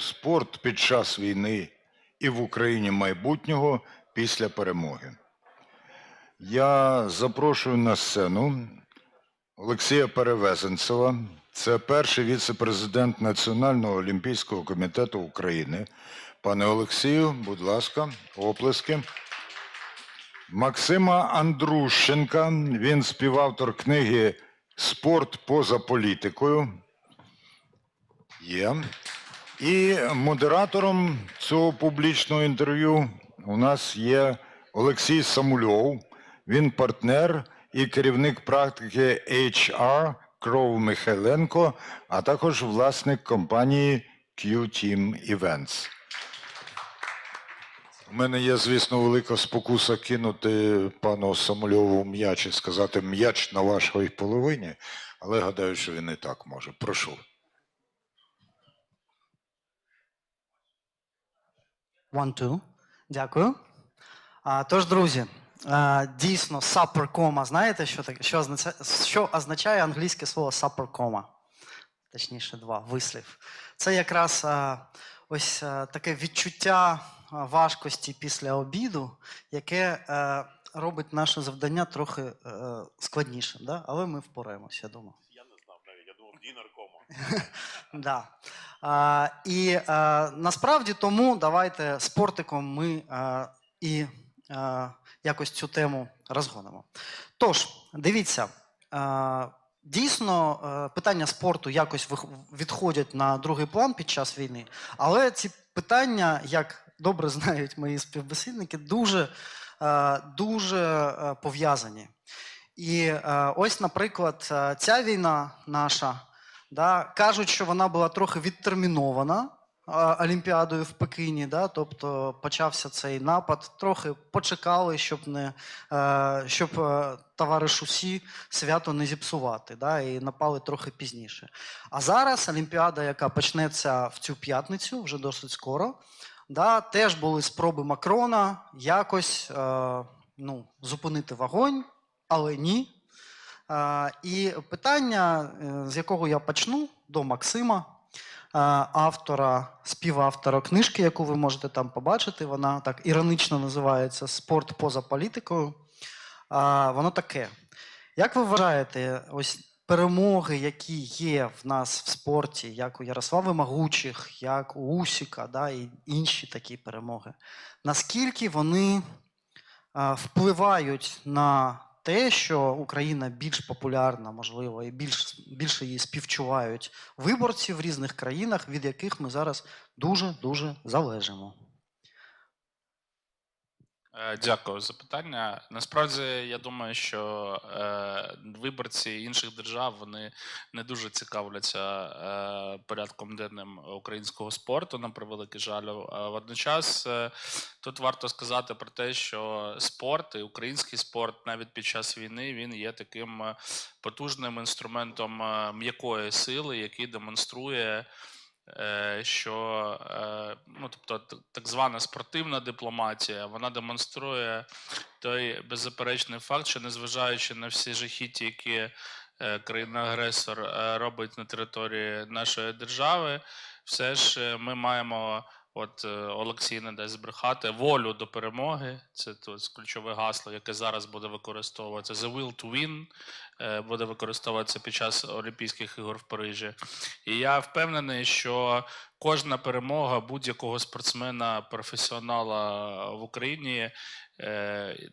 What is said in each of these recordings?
спорт під час війни і в Україні майбутнього після перемоги. Я запрошую на сцену Олексія Перевезенцева. Це перший віце-президент Національного олімпійського комітету України. Пане Олексію, будь ласка, оплески. Максима Андрущенка. Він співавтор книги Спорт поза політикою. Є. І модератором цього публічного інтерв'ю у нас є Олексій Самульов. Він партнер і керівник практики HR Кров Михайленко, а також власник компанії Q-Team Events. У мене є, звісно, велика спокуса кинути пану Самульову м'яч і сказати м'яч на вашій половині, але гадаю, що він і так може. Прошу. One, two. Дякую. А, тож, друзі, а, дійсно, саперкома. Знаєте, що таке? Що означає, що означає англійське слово саперкома? Точніше, два вислів. Це якраз а, ось а, таке відчуття важкості після обіду, яке е, робить наше завдання трохи е, складнішим. Да? Але ми впораємося, я думаю. Я не знав навіть, я думав, Дінар кома. Да. А, і а, насправді тому давайте з портиком ми а, і а, якось цю тему розгонимо. Тож, дивіться, а, дійсно питання спорту якось відходять на другий план під час війни, але ці питання, як добре знають мої співбесідники, дуже, дуже пов'язані. І ось, наприклад, ця війна наша, да, кажуть, що вона була трохи відтермінована Олімпіадою в Пекіні, да, тобто почався цей напад, трохи почекали, щоб не е, щоб е, товариш усі свято не зіпсувати, да, і напали трохи пізніше. А зараз Олімпіада, яка почнеться в цю п'ятницю, вже досить скоро, да, теж були спроби Макрона якось е, ну, зупинити вогонь, але ні. І питання, е, з якого я почну, до Максима, е, автора, співавтора книжки, яку ви можете там побачити. Вона так іронично називається Спорт поза політикою. Воно таке. Як ви вважаєте, ось перемоги, які є в нас в спорті, як у Ярослави Магучих, як у Усіка, да, і інші такі перемоги, наскільки вони впливають на те, що Україна більш популярна, можливо, і більш, більше її співчувають виборці в різних країнах, від яких ми зараз дуже-дуже залежимо. Е, Дякую за питання. Насправді, я думаю, що е, виборці інших держав вони не дуже цікавляться е, порядком денним українського спорту, на превеликий жаль. Водночас тут варто сказати про те, що спорт і український спорт навіть під час війни він є таким потужним інструментом м'якої сили, який демонструє що е, ну, тобто, так звана спортивна дипломатія, вона демонструє той беззаперечний факт, що незважаючи на всі жахіті, які е, країна-агресор е, робить на території нашої держави, все ж е, ми маємо. От е, Олексій не дасть збрехати волю до перемоги. Це тут ключове гасло, яке зараз буде використовуватися. The will to win е, буде використовуватися під час Олімпійських ігор в Парижі. І я впевнений, що кожна перемога будь-якого спортсмена, професіонала в Україні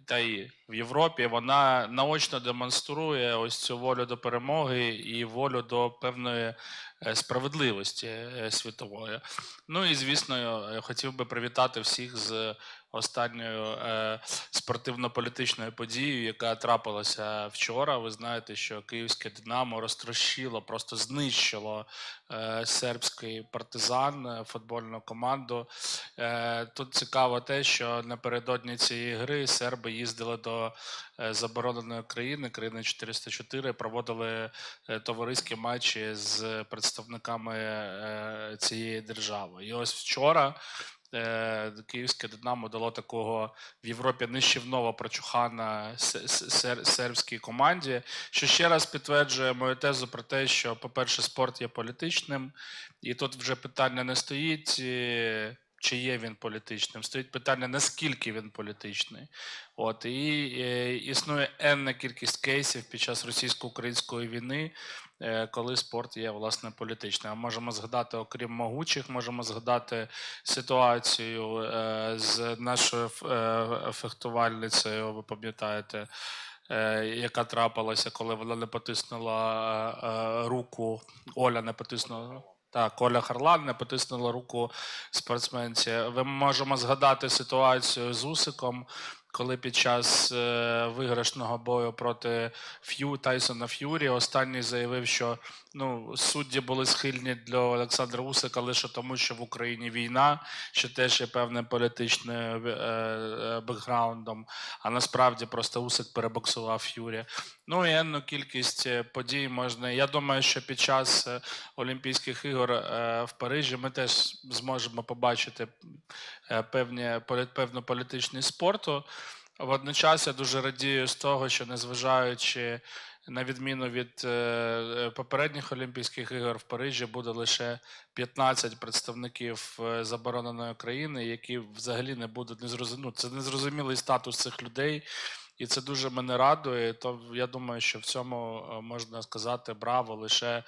та й в Європі, вона наочно демонструє ось цю волю до перемоги і волю до певної е, справедливості е, світової. Ну і звісно, хотів би привітати всіх з останньою е, спортивно-політичною подією, яка трапилася вчора. Ви знаєте, що київське Динамо розтрощило, просто знищило е, сербський партизан, е, футбольну команду. Е, тут цікаво те, що напередодні цієї гри серби їздили до е, забороненої країни, країни 404, проводили е, товариські матчі з представниками цієї держави. І ось вчора київське Динамо дало такого в Європі нищівного прочухана се- се- сербській команді, що ще раз підтверджує мою тезу про те, що, по-перше, спорт є політичним, і тут вже питання не стоїть. е, Чи є він політичним? Стоїть питання, наскільки він політичний. От і е, існує енна кількість кейсів під час російсько-української війни, е, коли спорт є власне політичним. Можемо згадати, окрім могучих, можемо згадати ситуацію е, з нашою е, фехтувальницею, ви пам'ятаєте, е, яка трапилася, коли вона не потиснула е, е, руку, Оля не потиснула. Так, Оля Харлан не потиснула руку спортсменці. Ви можемо згадати ситуацію з Усиком, коли під час е, виграшного бою проти Ф'ю Тайсона Ф'юрі останній заявив, що ну, судді були схильні для Олександра Усика лише тому, що в Україні війна, що теж є певним політичним е, е, бекграундом, а насправді просто Усик перебоксував Ф'юрі. Ну і енну кількість е, подій можна. Я думаю, що під час Олімпійських ігор в Парижі ми теж зможемо побачити певні, певну політичність спорту. Водночас я дуже радію з того, що незважаючи на відміну від е, е, попередніх Олімпійських ігор в Парижі, буде лише 15 представників е, забороненої країни, які взагалі не будуть незрозумілі. Ну, це незрозумілий статус цих людей. І це дуже мене радує. То я думаю, що в цьому можна сказати браво лише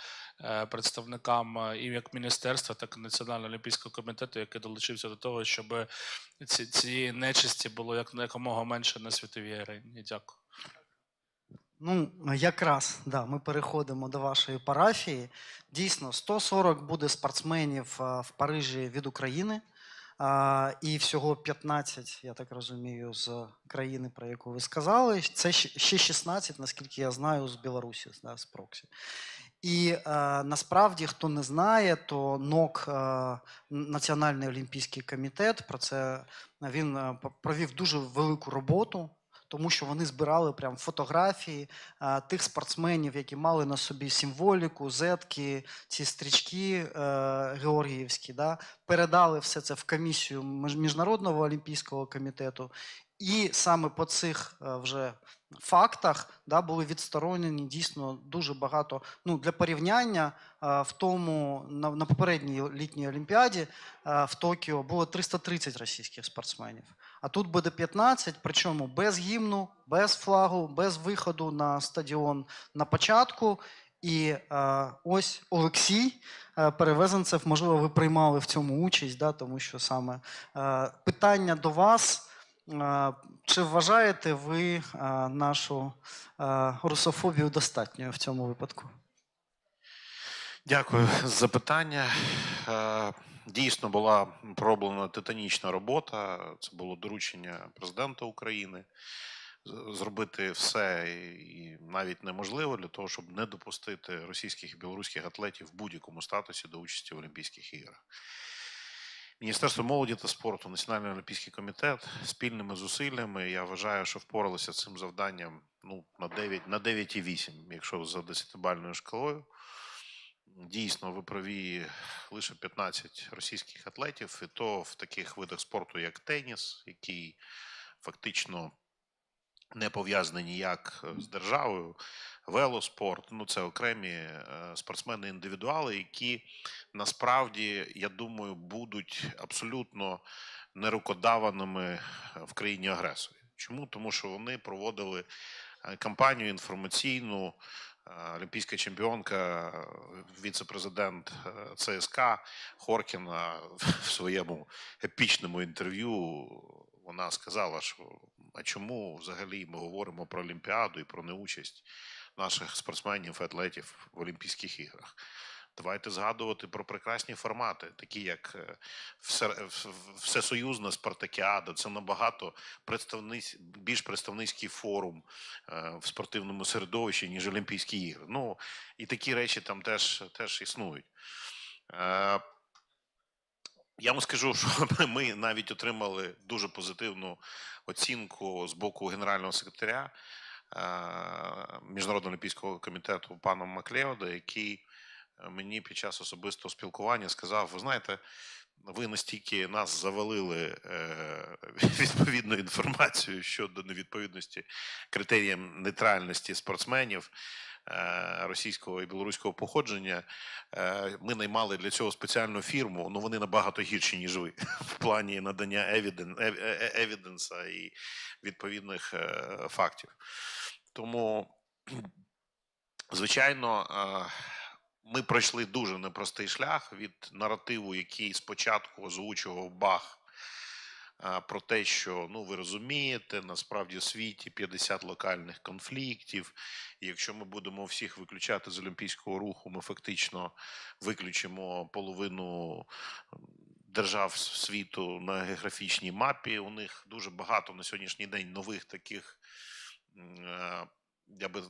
представникам і як міністерства, так і Національного олімпійського комітету, який долучився до того, щоб ці, цієї нечисті було як якомога менше на світовій арені. Дякую. Ну, якраз да, ми переходимо до вашої парафії. Дійсно, 140 буде спортсменів в Парижі від України. І всього 15, я так розумію, з країни, про яку ви сказали. Це ще 16, наскільки я знаю, з Білорусі, да, з Проксі. І е, насправді, хто не знає, то НОК, е, Національний олімпійський комітет, про це він провів дуже велику роботу, тому що вони збирали прям фотографії е, тих спортсменів, які мали на собі символіку, зетки, ці стрічки е, георгіївські, да, передали все це в комісію Міжнародного олімпійського комітету. І саме по цих е, вже фактах да, були відсторонені дійсно дуже багато. Ну, для порівняння е, в тому на, на попередній літній олімпіаді е, в Токіо було 330 російських спортсменів. А тут буде 15, причому без гімну, без флагу, без виходу на стадіон на початку. І е, ось Олексій е, Перевезенцев, можливо, ви приймали в цьому участь, да, тому що саме е, питання до вас. Е, Чи вважаєте ви е, нашу е, русофобію достатньою в цьому випадку? Дякую за запитання. Е, Дійсно була пророблена титанічна робота. Це було доручення президента України зробити все і навіть неможливо для того, щоб не допустити російських і білоруських атлетів в будь-якому статусі до участі в Олімпійських іграх. Міністерство молоді та спорту, Національний олімпійський комітет спільними зусиллями. Я вважаю, що впоралися цим завданням ну, на 9, на 9,8, якщо за 10-бальною шкалою. Дійсно, ви праві лише 15 російських атлетів, і то в таких видах спорту, як теніс, який фактично не пов'язаний ніяк е, з державою, велоспорт. Ну, це окремі е, спортсмени-індивідуали, які насправді, я думаю, будуть абсолютно нерукодаваними в країні агресорі. Чому? Тому що вони проводили е, кампанію інформаційну. Е, Олімпійська чемпіонка, е, віце-президент ЦСК ЦСКА Хоркіна в своєму епічному інтерв'ю вона сказала, що а чому взагалі ми говоримо про Олімпіаду і про неучасть наших спортсменів і атлетів в Олімпійських іграх. Давайте згадувати про прекрасні формати, такі як е, Всесоюзна Спартакіада. Це набагато представниць, більш представницький форум е, в спортивному середовищі, ніж Олімпійські ігри. Ну і такі речі там теж, теж існують. Е, Я вам скажу, що ми навіть отримали дуже позитивну оцінку з боку генерального секретаря Міжнародного олімпійського комітету паном Маклеода, який мені під час особистого спілкування сказав: ви знаєте, ви настільки нас завалили е, відповідною інформацією щодо невідповідності критеріям нейтральності спортсменів е, російського і білоруського походження. Е, Ми наймали для цього спеціальну фірму, ну вони набагато гірші, ніж ви в плані надання евіден, ев- евіденса і відповідних фактів. Тому, звичайно, ми пройшли дуже непростий шлях від наративу, який спочатку озвучував Бах е, про те, що ну ви розумієте, насправді в світі 50 локальних конфліктів. І якщо ми будемо всіх виключати з олімпійського руху, ми фактично виключимо половину держав світу на географічній мапі. У них дуже багато на сьогоднішній день нових таких. Я би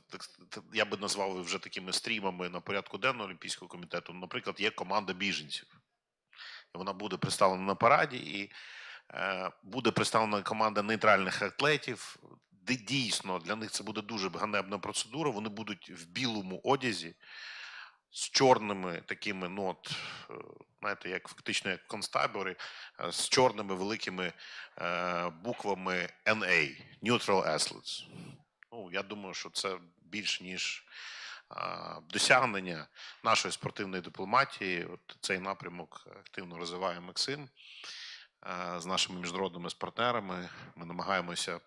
я би назвав вже такими стрімами на порядку денного Олімпійського комітету. Наприклад, є команда біженців. Вона буде представлена на параді, і е, буде представлена команда нейтральних атлетів. Де дійсно для них це буде дуже ганебна процедура. Вони будуть в білому одязі з чорними такими, ну от, е, знаєте, як фактично як констабори, е, з чорними великими е, буквами NA Neutral Athletes. Ну, я думаю, що це більш ніж досягнення нашої спортивної дипломатії. От цей напрямок активно розвиває Максим з нашими міжнародними партнерами. Ми намагаємося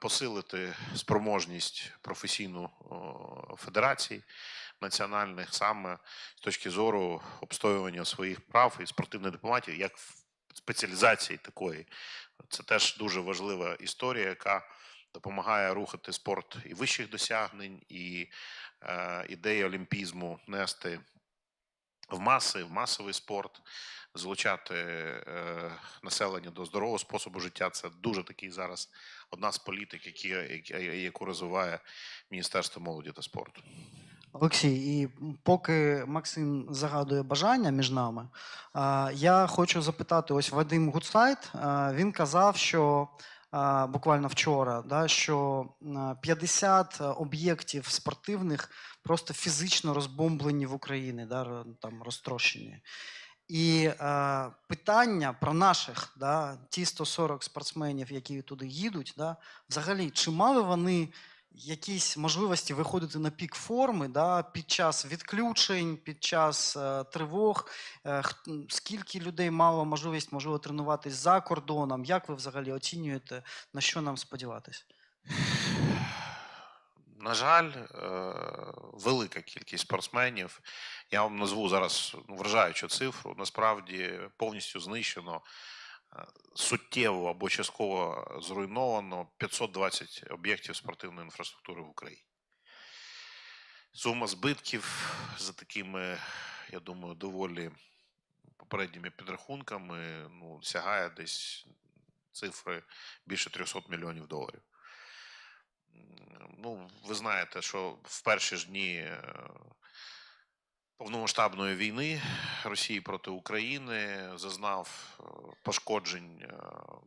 посилити спроможність професійну федерацій національних саме з точки зору обстоювання своїх прав і спортивної дипломатії, як спеціалізації такої. Це теж дуже важлива історія, яка допомагає рухати спорт і вищих досягнень, і е, ідеї олімпізму нести в маси, в масовий спорт, залучати е, населення до здорового способу життя. Це дуже такий зараз одна з політик, які, які, яку розвиває Міністерство молоді та спорту. Олексій, і поки Максим загадує бажання між нами, я хочу запитати: ось Вадим Гуцайт, він казав, що буквально вчора, да, що а, 50 об'єктів спортивних просто фізично розбомблені в Україні, да, там розтрощені. І е, питання про наших, да, ті 140 спортсменів, які туди їдуть, да, взагалі, чи мали вони якісь можливості виходити на пік форми да, під час відключень, під час е, тривог? Е, скільки людей мало можливість можливо тренуватись за кордоном? Як ви взагалі оцінюєте, на що нам сподіватись? На жаль, е, велика кількість спортсменів. Я вам назву зараз ну, вражаючу цифру. Насправді повністю знищено суттєво або частково зруйновано 520 об'єктів спортивної інфраструктури в Україні. Сума збитків за такими, я думаю, доволі попередніми підрахунками ну, сягає десь цифри більше 300 мільйонів доларів. Ну, ви знаєте, що в перші ж дні е, повномасштабної війни Росії проти України зазнав е, пошкоджень е,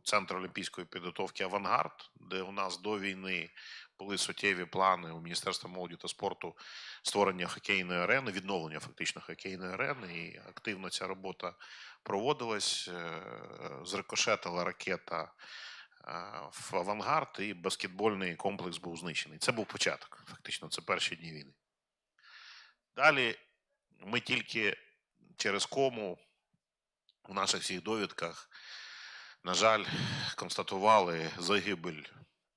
Центр олімпійської підготовки Авангард, де у нас до війни були суттєві плани у Міністерства молоді та спорту створення хокейної арени, відновлення фактично хокейної арени. І активно ця робота проводилась. Е, Зрикошетила ракета в авангард, і баскетбольний комплекс був знищений. Це був початок. Фактично, це перші дні війни. Далі ми тільки через кому у наших всіх довідках, на жаль, констатували загибель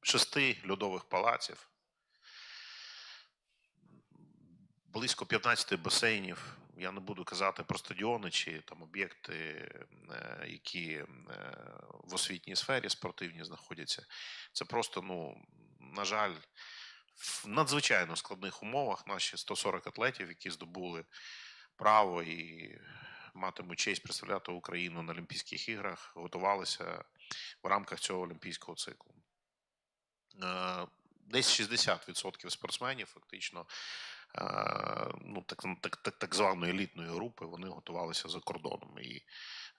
шести льодових палаців, близько 15 басейнів. Я не буду казати про стадіони чи там об'єкти, е, які е, в освітній сфері спортивні знаходяться. Це просто, ну, на жаль, в надзвичайно складних умовах наші 140 атлетів, які здобули право і матимуть честь представляти Україну на Олімпійських іграх, готувалися в рамках цього олімпійського циклу. Е, Десь 60% спортсменів фактично е, ну, так, так, так, так званої елітної групи, вони готувалися за кордоном. І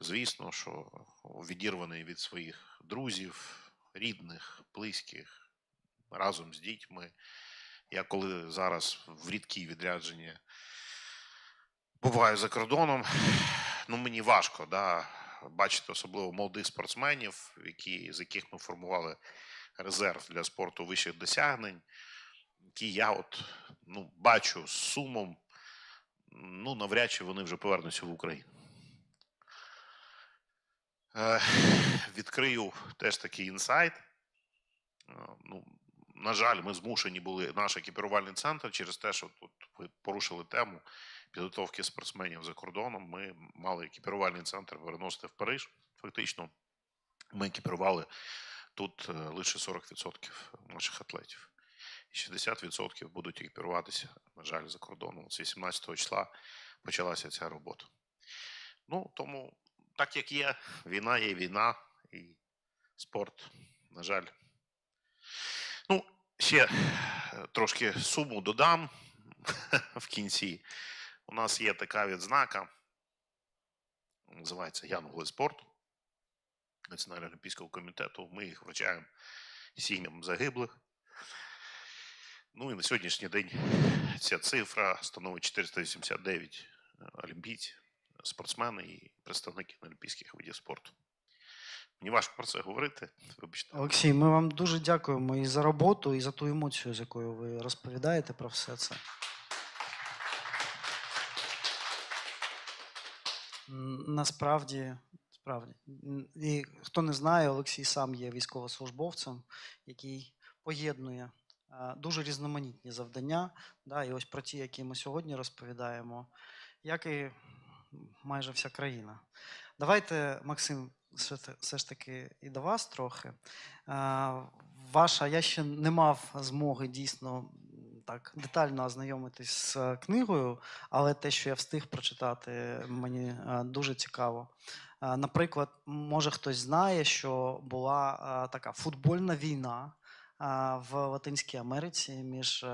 звісно, що відірваний від своїх друзів, рідних, близьких, разом з дітьми. Я коли зараз в рідкі відрядження буваю за кордоном, ну, мені важко да, бачити особливо молодих спортсменів, які, з яких ми формували резерв для спорту вищих досягнень, які я от, ну, бачу з сумом, ну, навряд чи вони вже повернуться в Україну. Е, відкрию теж такий інсайт. Е, Ну, на жаль, ми змушені були наш екіпірувальний центр через те, що тут ви порушили тему підготовки спортсменів за кордоном. Ми мали екіпірувальний центр переносити в Париж. Фактично, ми екіпірували тут е, лише 40% наших атлетів. І 60% будуть екіпіруватися, на жаль, за кордоном. З 18 числа почалася ця робота. Ну, тому, так як є, війна є війна, і спорт, на жаль. Ну, ще е, трошки суму додам в кінці. У нас є така відзнака, називається Янголи спорту Національного олімпійського комітету. Ми їх вручаємо сім'ям загиблих. Ну і на сьогоднішній день ця цифра становить 489 олімпійців, спортсмени і представники олімпійських видів спорту. Мені важко про це говорити. Вибачте. Олексій, ми вам дуже дякуємо і за роботу, і за ту емоцію, з якою ви розповідаєте про все це. Насправді, справді. І хто не знає, Олексій сам є військовослужбовцем, який поєднує дуже різноманітні завдання. Да, і ось про ті, які ми сьогодні розповідаємо, як і майже вся країна. Давайте, Максим, все, ж таки і до вас трохи. Е, Ваша, я ще не мав змоги дійсно так детально ознайомитись з е, книгою, але те, що я встиг прочитати, мені е, дуже цікаво. Наприклад, може хтось знає, що була така футбольна війна в Латинській Америці між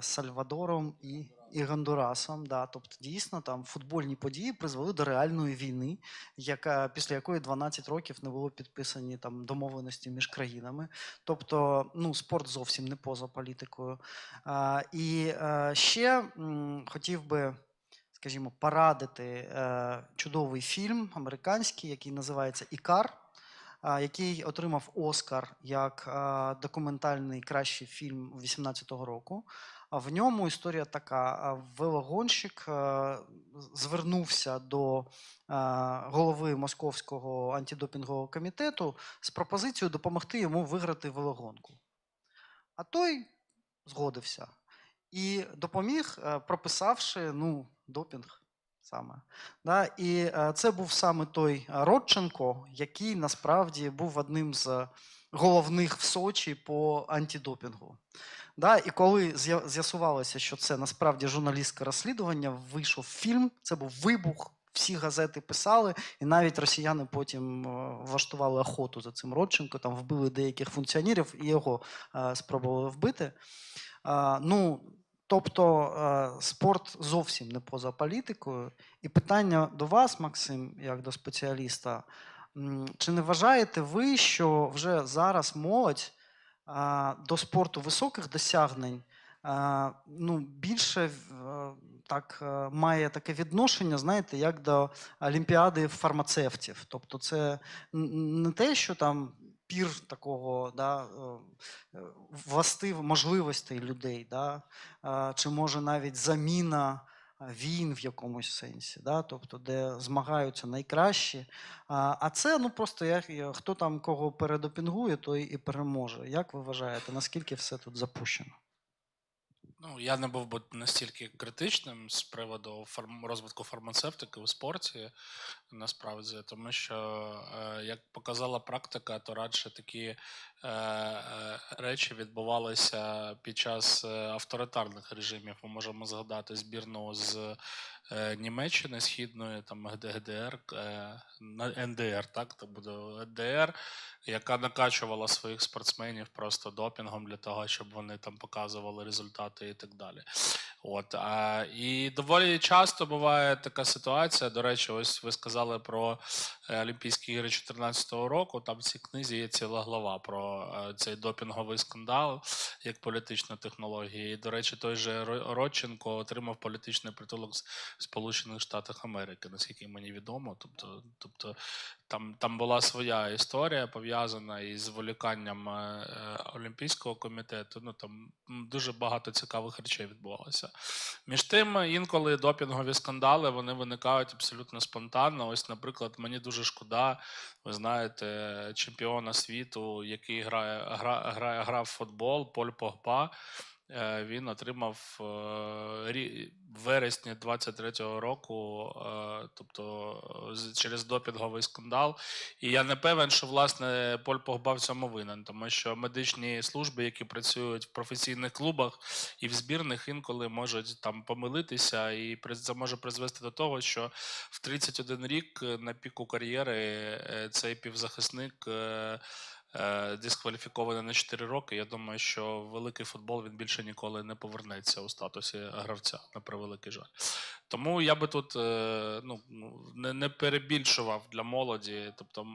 Сальвадором і, і Гондурасом. Да. Тобто, дійсно, там футбольні події призвели до реальної війни, яка, після якої 12 років не було підписані там домовленості між країнами. Тобто, ну, спорт зовсім не поза політикою. А, і е, ще м, хотів би, скажімо, порадити е, чудовий фільм американський, який називається Ікар. а, Який отримав Оскар як а, документальний кращий фільм 2018 року. В ньому історія така: велогонщик е, звернувся до е, голови Московського антидопінгового комітету з пропозицією допомогти йому виграти велогонку. А той згодився і допоміг, е, прописавши ну, допінг саме. Да? І це був саме той Родченко, який насправді був одним з головних в Сочі по антидопінгу. Да? І коли з'ясувалося, що це насправді журналістське розслідування, вийшов фільм, це був вибух. Всі газети писали, і навіть росіяни потім е, влаштували охоту за цим Родченко, там вбили деяких функціонерів і його е, спробували вбити. А, ну, тобто е, спорт зовсім не поза політикою. І питання до вас, Максим, як до спеціаліста, чи не вважаєте ви, що вже зараз молодь до спорту високих досягнень ну, більше так, е, має таке відношення, знаєте, як до Олімпіади фармацевтів. Тобто, це не те, що там пір такого да, е, е, властив можливостей людей, да, чи може навіть заміна війн в якомусь сенсі, да, тобто, де змагаються найкращі. А, це ну просто як, хто там кого передопінгує, той і переможе. Як ви вважаєте, наскільки все тут запущено? Ну, я не був би настільки критичним з приводу фарм... розвитку фармацевтики у спорті, насправді, тому що, е, як показала практика, то радше такі е, е, речі відбувалися під час авторитарних режимів. Ми можемо згадати збірну з Німеччини східної, там ГДР, е, НДР, так, то буде НДР, яка накачувала своїх спортсменів просто допінгом для того, щоб вони там показували результати і так далі. От, а, і доволі часто буває така ситуація. До речі, ось ви сказали про е, Олімпійські ігри 2014 року. Там в цій книзі є ціла глава про е, цей допінговий скандал як політична технологія. І, до речі, той же Ро- Родченко отримав політичний притулок з Сполучених Штатах Америки, наскільки мені відомо. Тобто, тобто там, там була своя історія пов'язана із зволіканням е, е, Олімпійського комітету. Ну там дуже багато цікавих речей відбувалося. Між тим, інколи допінгові скандали вони виникають абсолютно спонтанно. Ось, наприклад, мені дуже шкода, ви знаєте, чемпіона світу, який грає, гра, грає, грав в футбол, Поль Погба. Е, Він отримав в вересні 23-го року, е, тобто е, через допінговий скандал. І я не певен, що власне Поль Погба в цьому винен, тому що медичні служби, які працюють в професійних клубах і в збірних, інколи можуть там помилитися, і це може призвести до того, що в 31 рік на піку кар'єри цей півзахисник. Е, е, Дискваліфікований на 4 роки. Я думаю, що великий футбол він більше ніколи не повернеться у статусі гравця, на превеликий жаль. Тому я би тут е, ну, не, не перебільшував для молоді. Тобто,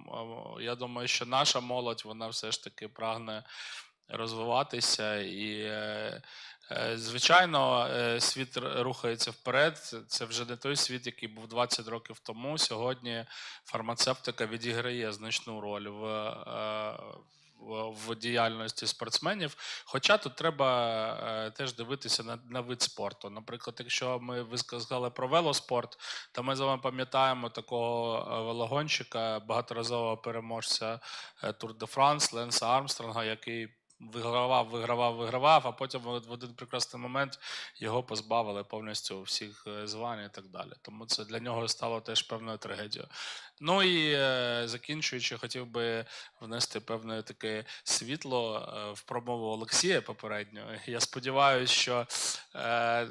я думаю, що наша молодь вона все ж таки прагне розвиватися і. Е, Звичайно, е, світ рухається вперед. Це- вже не той світ, який був 20 років тому. Сьогодні фармацевтика відіграє значну роль в, е, в, діяльності спортсменів. Хоча тут треба теж дивитися на, на вид спорту. Наприклад, якщо ми ви сказали про велоспорт, то ми з вами пам'ятаємо такого велогонщика, багаторазового переможця Тур де Франс Ленса Армстронга, який вигравав, вигравав, вигравав, а потім в один прекрасний момент його позбавили повністю всіх е, звань і так далі. Тому це для нього стало теж певною трагедією. Ну і е, закінчуючи, хотів би внести певне таке світло е, в промову Олексія попередньо. Я сподіваюся, що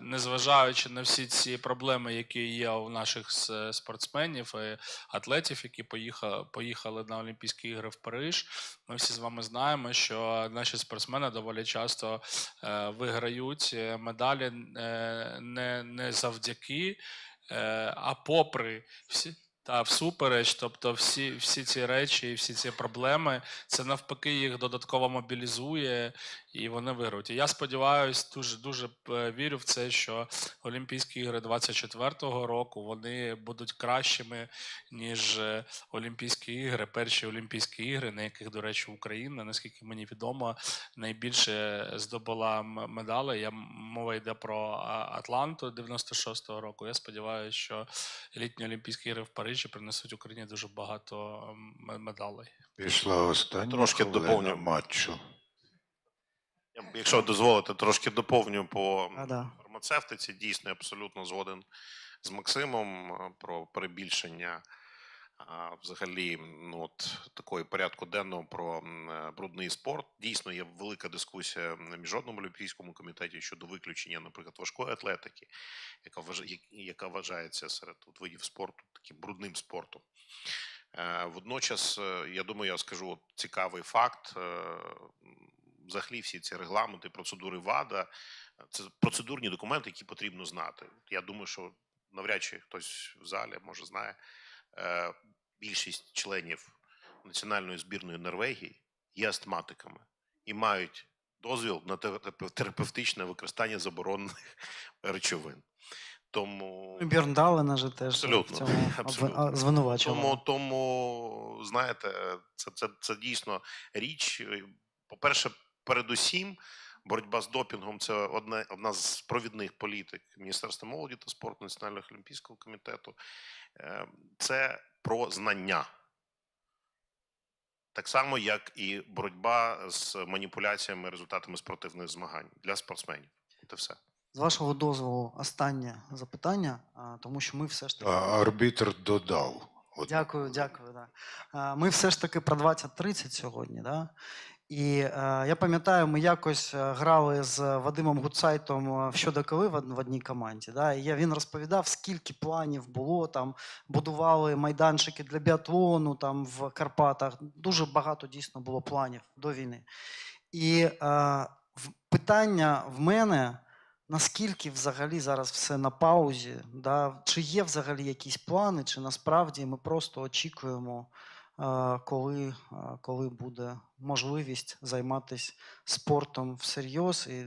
незважаючи на всі ці проблеми, які є у наших спортсменів і атлетів, які поїхали, поїхали на Олімпійські ігри в Париж, ми всі з вами знаємо, що наші спортсмени доволі часто е, виграють е, медалі е, не, не завдяки, а попри всі. Та всупереч, тобто всі, всі ці речі і всі ці проблеми, це навпаки їх додатково мобілізує і вони виграють. І я сподіваюся, дуже дуже е, вірю в це, що Олімпійські ігри 24-го року вони будуть кращими, ніж е, Олімпійські ігри, перші Олімпійські ігри, на яких, до речі, Україна, наскільки мені відомо, найбільше здобула м- медалей. Я мова йде про Атланту 96-го року. Я сподіваюся, що літні Олімпійські ігри в Парижі принесуть Україні дуже багато медалей. Пішла остання Трошки доповню. матчу. Якщо дозволите, трошки доповню по А, да. фармацевтиці. Дійсно, абсолютно згоден з Максимом е, про перебільшення а, взагалі ну, от, такої порядку денного про е, брудний спорт. Дійсно, є велика дискусія на міжнародному олімпійському комітеті щодо виключення, наприклад, важкої атлетики, яка яка вважається серед от, видів спорту таким брудним спортом. Е, Водночас, е, я думаю, я скажу от цікавий факт. Взагалі, всі ці регламенти, процедури ВАДА це процедурні документи, які потрібно знати. Я думаю, що навряд чи хтось в залі може знає. е, Більшість членів національної збірної Норвегії є астматиками і мають дозвіл на терапевтичне використання заборонених речовин. Тому Ну, Бjörn же теж Абсолютно, в цьому абсолютно. звинувачували. Тому, тому знаєте, це, це, це дійсно річ. По-перше, передусім, боротьба з допінгом це одне, одна з провідних політик Міністерства молоді та спорту Національного олімпійського комітету. Е, Це про знання. Так само, як і боротьба з маніпуляціями результатами спортивних змагань для спортсменів. Це все. З вашого дозволу, останнє запитання, тому що ми все ж таки. Арбітр додав. От Дякую, дякую. Да. Ми все ж таки про 20-30 сьогодні. Да? І е, я пам'ятаю, ми якось е, грали з Вадимом Гуцайтом е, в щодо коли в, в одній команді. Да? І він розповідав, скільки планів було там, будували майданчики для біатлону там в Карпатах. Дуже багато дійсно було планів до війни. І е, питання в мене. Наскільки взагалі зараз все на паузі? Да? Чи є взагалі якісь плани, чи насправді ми просто очікуємо е, коли, коли буде можливість займатися спортом всерйоз, і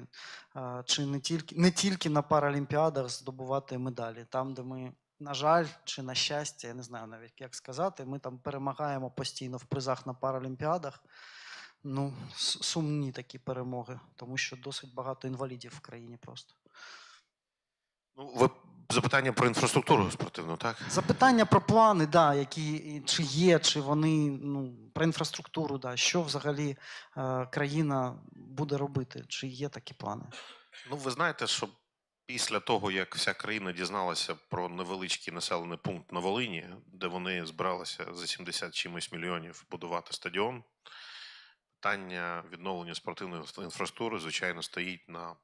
чи не тільки, не тільки на Паралімпіадах здобувати медалі, там, де ми, на жаль, чи на щастя, я не знаю навіть як сказати, ми там перемагаємо постійно в призах на Паралімпіадах. Ну, сумні такі перемоги, тому що досить багато інвалідів в країні просто. Ну, ви запитання про інфраструктуру спортивну, так? Запитання про плани, да, які чи є, чи вони ну, про інфраструктуру, да, що взагалі е, країна буде робити, чи є такі плани? Ну, ви знаєте, що після того, як вся країна дізналася про невеличкий населений пункт на Волині, де вони збиралися за 70 чимось мільйонів будувати стадіон, питання відновлення спортивної інфраструктури, звичайно, стоїть на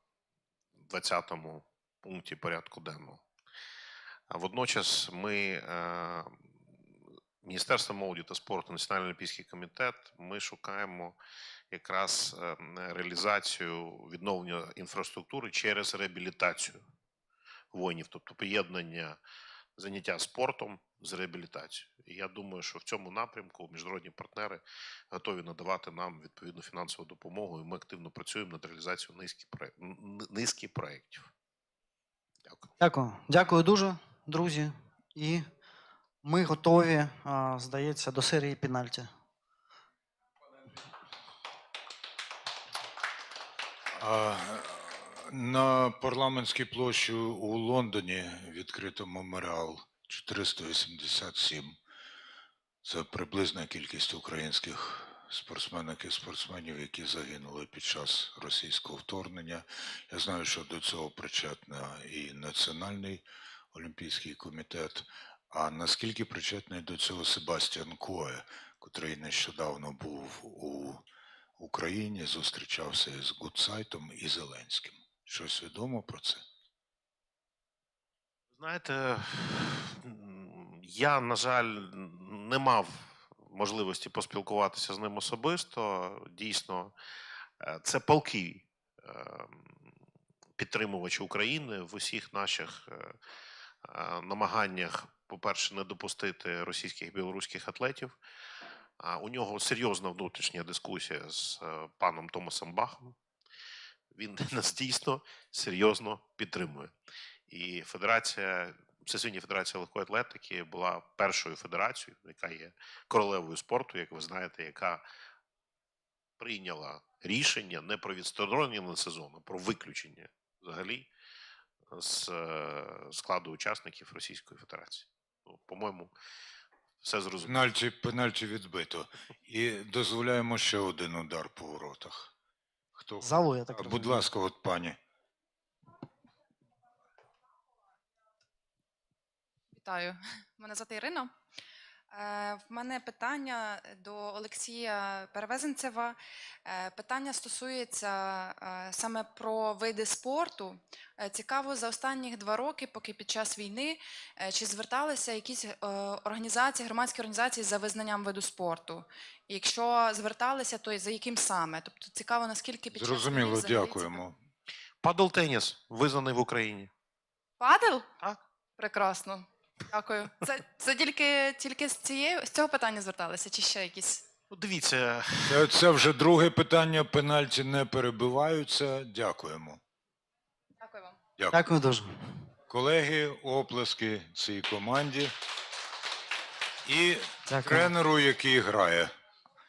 20-му пункті порядку денного. А водночас ми, е, Міністерство молоді та спорту, Національний олімпійський комітет, ми шукаємо якраз е, реалізацію відновлення інфраструктури через реабілітацію воїнів, тобто поєднання заняття спортом з реабілітацією. І я думаю, що в цьому напрямку міжнародні партнери готові надавати нам відповідну фінансову допомогу, і ми активно працюємо над реалізацією низки проєктів. Дякую. Дякую. Дякую дуже, друзі. І ми готові, здається, до серії пенальті. На парламентській площі у Лондоні відкрито меморіал 487. Це приблизна кількість українських спортсменок і спортсменів, які загинули під час російського вторгнення. Я знаю, що до цього причетна і Національний олімпійський комітет. А наскільки причетний до цього Себастьян Кое, котрий нещодавно був у Україні, зустрічався з Гудсайтом і Зеленським. Щось відомо про це? Знаєте, я, на жаль, не мав можливості поспілкуватися з ним особисто. Дійсно, е, це полки підтримувачі України в усіх наших е, е, намаганнях, по-перше, не допустити російських білоруських атлетів. У нього серйозна внутрішня дискусія з е, паном Томасом Бахом. Він нас дійсно серйозно підтримує. І Федерація, Всесвітня Федерація легкої атлетики була першою федерацією, яка є королевою спорту, як ви знаєте, яка прийняла рішення не про відсторонення сезону, а про виключення взагалі з е, складу учасників Російської Федерації. Ну, по-моєму, все зрозуміло. Пенальті, пенальті відбито. І дозволяємо ще один удар по воротах. Хто? Залу, я так А, Будь розумію. ласка, от пані. Вітаю, мене звати Ірина. Е, В мене питання до Олексія Перевезенцева. Е, Питання стосується е, саме про види спорту. Цікаво, за останні два роки, поки під час війни, чи зверталися якісь організації, громадські організації за визнанням виду спорту? І якщо зверталися, то за яким саме? Тобто цікаво, наскільки під час війни взагалі дякуємо. Падл теніс визнаний в Україні. Падел? Так. Прекрасно. Дякую. Це, це тільки, тільки з, цієї, з цього питання зверталися, чи ще якісь? Ну, дивіться, Це, це вже друге питання. Пенальті не перебиваються. Дякуємо. Дякую вам. Дякую. Дякую дуже. Колеги, оплески цій команді і Дякую. тренеру, який грає.